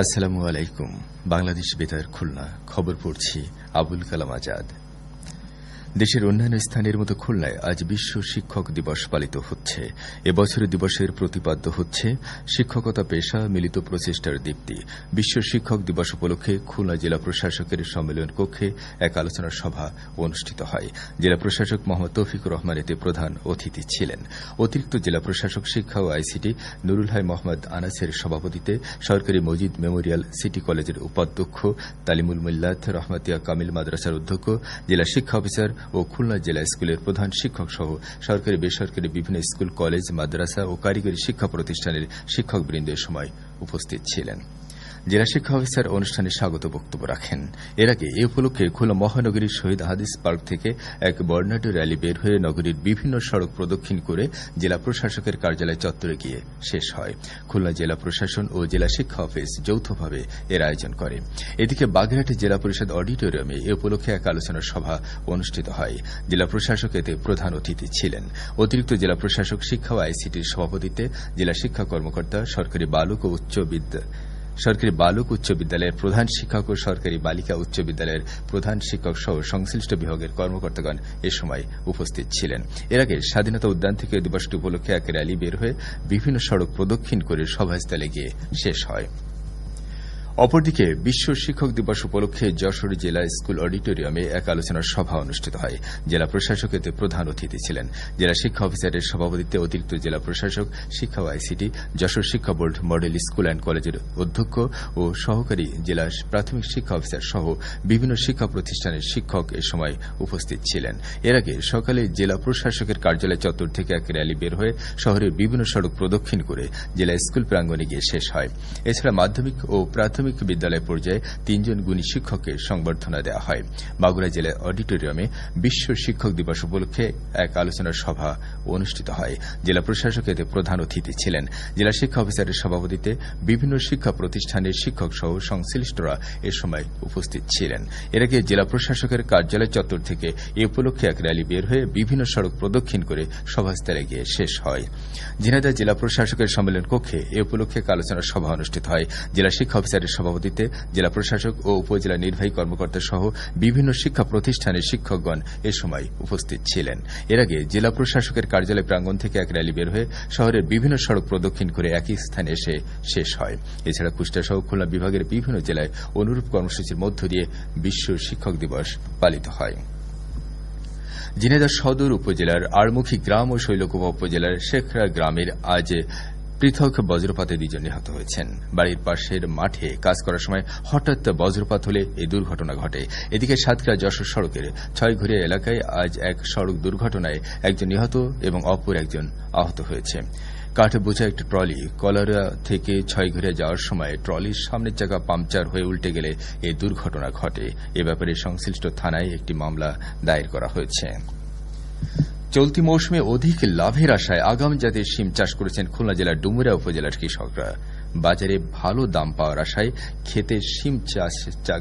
আসসালামু আলাইকুম। বাংলাদেশ বেতার খুলনা খবর পড়ছি আবুল কালাম আজাদ। দেশের অন্যান্য স্থানের মতো খুলনায় আজ বিশ্ব শিক্ষক দিবস পালিত হচ্ছে। এবছর দিবসের প্রতিপাদ্য হচ্ছে, শিক্ষকতা পেশা মিলিত প্রচেষ্টার দীপ্তি। বিশ্ব শিক্ষক দিবস উপলক্ষে খুলনা জেলা প্রশাসকের সম্মেলন কক্ষে এক আলোচনা সভা অনুষ্ঠিত হয়। জেলা প্রশাসক মোহাম্মদ তৌফিকুর রহমান এতে প্রধান অতিথি ছিলেন। অতিরিক্ত জেলা প্রশাসক শিক্ষা ও আইসিটি নুরুল হাই মোহাম্মদ আনাসের সভাপতিতে সরকারি মজিদ মেমোরিয়াল সিটি কলেজের উপাধ্যক্ষ তালিমুল মিল্লাত রহমাতিয়া কামিল মাদ্রাসার অধ্যক্ষ, জেলা শিক্ষা অফিসার ও খুলনা জেলা স্কুলের প্রধান শিক্ষক সহ সরকারি, বেসরকারি বিভিন্ন স্কুল, কলেজ, মাদ্রাসা ও কারিগরি শিক্ষা প্রতিষ্ঠানের শিক্ষকবৃন্দ এ সময় উপস্থিত ছিলেন। জেলা শিক্ষা অফিসার অনুষ্ঠানে স্বাগত বক্তব্য রাখেন। এর আগে এ উপলক্ষে খোলা মহানগরীর শহীদ হাদিস পার্ক থেকে এক বর্ণাঢ্য র্যালি বের হয়ে নগরীর বিভিন্ন সড়ক প্রদক্ষিণ করে জেলা প্রশাসকের কার্যালয় চত্বরে গিয়ে শেষ হয়। খুলনা জেলা প্রশাসন ও জেলা শিক্ষা অফিস যৌথভাবে এর আয়োজন করে। এদিকে বাগেরহাটে জেলা পরিষদ অডিটোরিয়ামে এ উপলক্ষে এক আলোচনা সভা অনুষ্ঠিত হয়। জেলা প্রশাসক এতে প্রধান অতিথি ছিলেন। অতিরিক্ত জেলা প্রশাসক শিক্ষা ও আইসিটির সভাপতিত্বে জেলা শিক্ষা কর্মকর্তা, সরকারি বালক ও উচ্চ বিদ্যা সরকারি বালক উচ্চ বিদ্যালয়ের প্রধান শিক্ষক ও সরকারি বালিকা উচ্চ বিদ্যালয়ের প্রধান শিক্ষক সহ সংশ্লিষ্ট বিভাগের কর্মকর্তাগণ এ সময় উপস্থিত ছিলেন। এর আগে স্বাধীনতা উদ্যান থেকে দিবসটি উপলক্ষে এক র্যালি বের হয়ে বিভিন্ন সড়ক প্রদক্ষিণ করে সভাস্থলে গিয়ে শেষ হয়। অপরদিকে বিশ্ব শিক্ষক দিবস উপলক্ষে যশোর জেলা স্কুল অডিটোরিয়ামে এক আলোচনা সভা অনুষ্ঠিত হয়। জেলা প্রশাসক এতে প্রধান অতিথি ছিলেন। জেলা শিক্ষা অফিসারের সভাপতিত্বে অতিরিক্ত জেলা প্রশাসক, শিক্ষা আইসিটি, যশোর শিক্ষা বোর্ড, মডেল স্কুল অ্যান্ড কলেজের অধ্যক্ষ ও সহকারী জেলা প্রাথমিক শিক্ষা অফিসার সহ বিভিন্ন শিক্ষা প্রতিষ্ঠানের শিক্ষক এ সময় উপস্থিত ছিলেন। এর আগে সকালে জেলা প্রশাসকের কার্যালয় চত্বর থেকে এক র্যালি বের হয়ে শহরের বিভিন্ন সড়ক প্রদক্ষিণ করে জেলা স্কুল প্রাঙ্গণে গিয়ে শেষ হয়। এছাড়া মাধ্যমিক ও প্রাথমিক প্রাথমিক বিদ্যালয় পর্যায়ে তিনজন গুণী শিক্ষককে সংবর্ধনা দেওয়া হয়। মাগুরা জেলা অডিটোরিয়ামে বিশ্ব শিক্ষক দিবস উপলক্ষে এক আলোচনা সভা অনুষ্ঠিত হয়। জেলা প্রশাসক এতে প্রধান অতিথি ছিলেন। জেলা শিক্ষা অফিসারের সভাপতিত্বে বিভিন্ন শিক্ষা প্রতিষ্ঠানের শিক্ষক সহ সংশ্লিষ্টরা এ সময় উপস্থিত ছিলেন। এর আগে জেলা প্রশাসকের কার্যালয় চত্বর থেকে এ উপলক্ষে এক র্যালি বের হয়ে বিভিন্ন সড়ক প্রদক্ষিণ করে সভাস্থলে গিয়ে শেষ হয়। ঝিনাইদহ জেলা প্রশাসকের সম্মেলন কক্ষে এ উপলক্ষে আলোচনা সভা অনুষ্ঠিত হয়। জেলা শিক্ষা অফিসারের সভাপতিত্বে জেলা প্রশাসক ও উপজেলা নির্বাহী কর্মকর্তা সহ বিভিন্ন শিক্ষা প্রতিষ্ঠানের শিক্ষকগণ এ সময় উপস্থিত ছিলেন। এর আগে জেলা প্রশাসকের কার্যালয় প্রাঙ্গণ থেকে এক র্যালি বের হয়ে শহরের বিভিন্ন সড়ক প্রদক্ষিণ করে একই স্থানে এসে শেষ হয়। এছাড়া কুষ্টিয়া সহ খুলনা বিভাগের বিভিন্ন জেলায় অনুরূপ কর্মসূচির মধ্য দিয়ে বিশ্ব শিক্ষক দিবস পালিত হয়। ঝিনাইদহ সদর উপজেলার আড়মুখী গ্রাম ও শৈলকুপা উপজেলার শেখরা গ্রামের আজ পৃথক বজ্রপাতে দুজন নিহত হয়েছেন। বাড়ির পাশের মাঠে কাজ করার সময় হঠাৎ বজ্রপাত হলে এই দুর্ঘটনা ঘটে। এদিকে সাতক্ষীরা যশোর সড়কের ছয়ঘরিয়া এলাকায় আজ এক সড়ক দুর্ঘটনায় একজন নিহত এবং অপর একজন আহত হয়েছে। কাঠে বোঝা একটি ট্রলি কলারা থেকে ছয় ছয়ঘরিয়া যাওয়ার সময় ট্রলির সামনের চাকা পাংচার হয়ে উল্টে গেলে এই দুর্ঘটনা ঘটে। এ ব্যাপারে সংশ্লিষ্ট থানায় একটি মামলা দায়ের করা হয়েছে। চলতি মৌসুমে অধিক লাভের আশায় আগাম জাতের শিম চাষ করেছেন খুলনা জেলার ডুমুরিয়া উপজেলার কৃষকরা। বাজারে ভালো দাম পাওয়ার আশায় খেতে শিম চাষ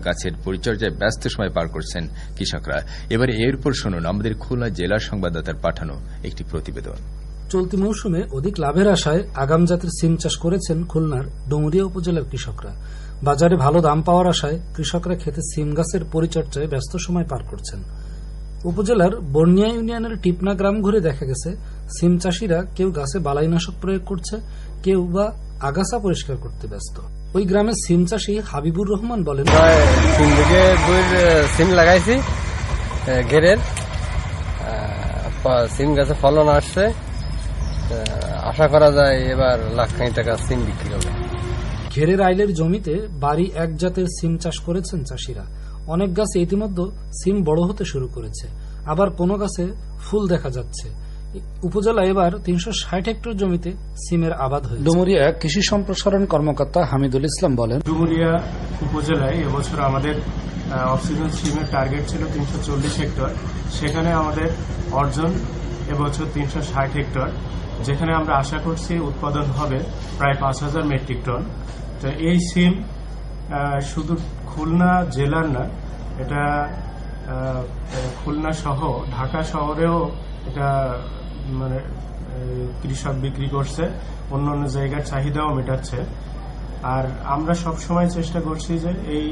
গাছের পরিচর্যায় ব্যস্ত সময় পার করছেন কৃষকরা। এবারে এর উপর শুনুন আমাদের খুলনা জেলা সংবাদদাতার পাঠানো একটি প্রতিবেদন। চলতি মৌসুমে অধিক লাভের আশায় আগাম জাতের সিম চাষ করেছেন খুলনার ডুমুরিয়া উপজেলার কৃষকরা। বাজারে ভালো দাম পাওয়ার আশায় কৃষকরা খেতে সিম গাছের পরিচর্যায় ব্যস্ত সময় পার করছেন। উপজেলার বর্নিয়া ইউনিয়নের টিপনা গ্রাম ঘুরে দেখা গেছে সিম চাষিরা কেউ গাছে বালাইনাশক প্রয়োগ করছে কেউ বা আগাছা পরিষ্কার করতে ব্যস্ত। ওই গ্রামের সিম চাষী হাবিবুর রহমান বলেন তিন সিম লাগাইছি ঘেরের সিম গাছে ফলন আসছে আশা করা যায় এবার লাখ খানি টাকা সিম বিক্রি হবে। ঘেরের আইলের জমিতে বাড়ি এক জাতের সিম চাষ করেছেন চাষিরা। অনেক গাছে ইতিমধ্যে সিম বড় হতে শুরু করেছে। আবার কোনো গাছে ফুল দেখা যাচ্ছে। উপজেলা এবার তিনশো ষাট হেক্টর জমিতে সিমের আবাদ হয়েছে। ডুমুরিয়া কৃষি সম্প্রসারণ কর্মকর্তা হামিদুল ইসলাম বলেন ডুমুরিয়া উপজেলায় এবছর আমাদের অক্সিজেন সিমের টার্গেট ছিল তিনশো চল্লিশ হেক্টর। সেখানে আমাদের অর্জন এবছর তিনশো ষাট হেক্টর। যেখানে আমরা আশা করছি উৎপাদন হবে প্রায় পাঁচ হাজার মেট্রিক টন। তো এই সিম শুধু খুলনা জেলার না এটা খুলনা সহ ঢাকা শহরেও এটা মানে কৃষক বিক্রি করছে অন্য অন্য জায়গার চাহিদাও মেটাচ্ছে। আর আমরা সব সময় চেষ্টা করছি যে এই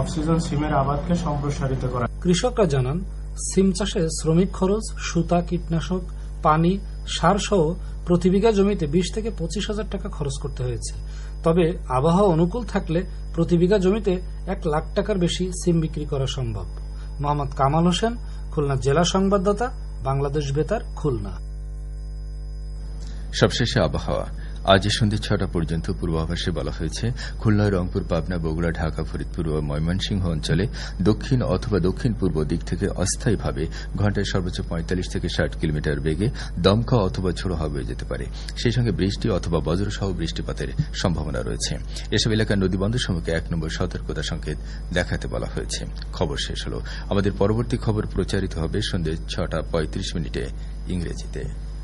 অক্সিজেন সিমের আবাদকে সম্প্রসারিত করা। কৃষকরা জানান, সিম চাষে শ্রমিক খরচ, সুতা, কীটনাশক, পানি, সার সহ প্রতি বিঘা জমিতে বিশ থেকে পঁচিশ হাজার টাকা খরচ করতে হয়েছে। তবে আবহাওয়া অনুকূল থাকলে প্রতি বিঘা জমিতে এক লাখ টাকার বেশি সিম বিক্রি করা সম্ভব। মোহাম্মদ কামাল হোসেন খুলনা জেলা সংবাদদাতা বাংলাদেশ বেতার খুলনা। সবশেষে আবহাওয়া। আজ সন্ধ্যে ছটা পর্যন্ত পূর্বাভাসে বলা হয়েছে, খুলনা, রংপুর, পাবনা, বগুড়া, ঢাকা, ফরিদপুর ও ময়মনসিংহ অঞ্চলে দক্ষিণ অথবা দক্ষিণ পূর্ব দিক থেকে অস্থায়ীভাবে ঘন্টায় সর্বোচ্চ পঁয়তাল্লিশ থেকে ষাট কিলোমিটার বেগে দমকা অথবা ঝোড়ো হাওয়া যেতে পারে। সেই সঙ্গে বৃষ্টি অথবা বজ্রসহ বৃষ্টিপাতের সম্ভাবনা রয়েছে। এসব এলাকার নদীবন্দরসমূহকে এক নম্বর সতর্কতা সংকেত দেখাতে বলা হয়েছে। খবর শেষ হল। আমাদের পরবর্তী খবর প্রচারিত হবে সন্ধ্যে ছটা পঁয়ত্রিশ মিনিটে ইংরেজিতে।